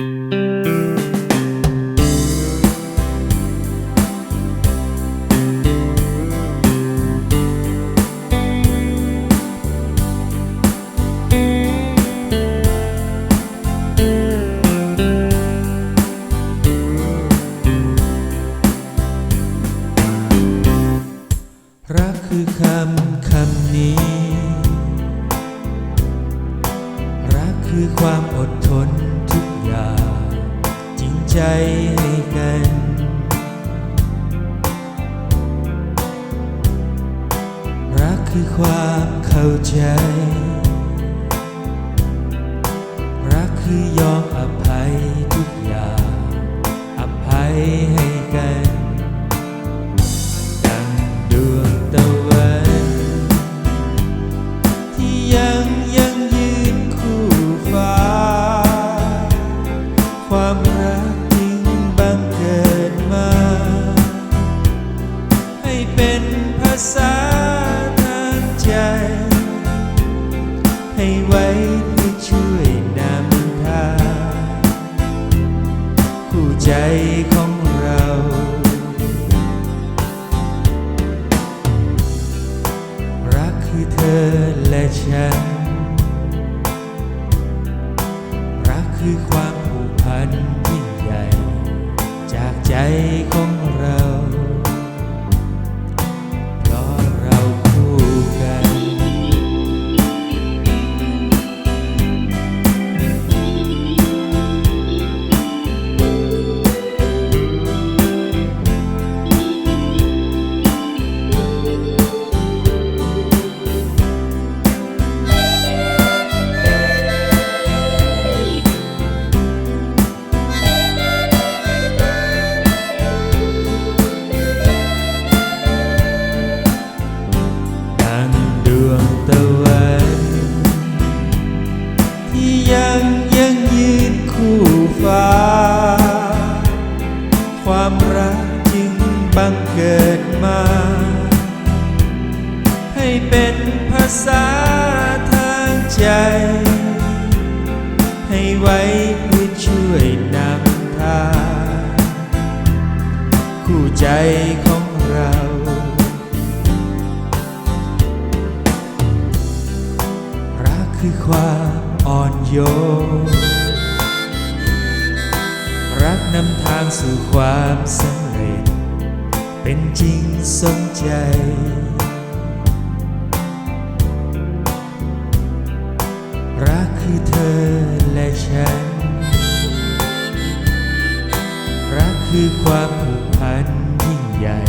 รักคือคำคำนี้ รักคือความอดทน ใจให้กัน รักคือความเข้าใจ รักคือยอมอภัย เป็นภาษาทางใจ ให้ไว้เพื่อช่วยนำทางคู่ใจของเรารักคือเธอและฉัน รักคือความผูกพันยิ่งใหญ่ จากใจของ ดมา ให้เป็นภาษาทางใจ ให้ไว้เพื่อช่วยนำทางคู่ใจของเรารักคือความอ่อนโยนรักนำทางสู่ความสำเร็จ เป็นจริงสมใจ รักคือเธอและฉัน รักคือความผูกพันยิ่งใหญ่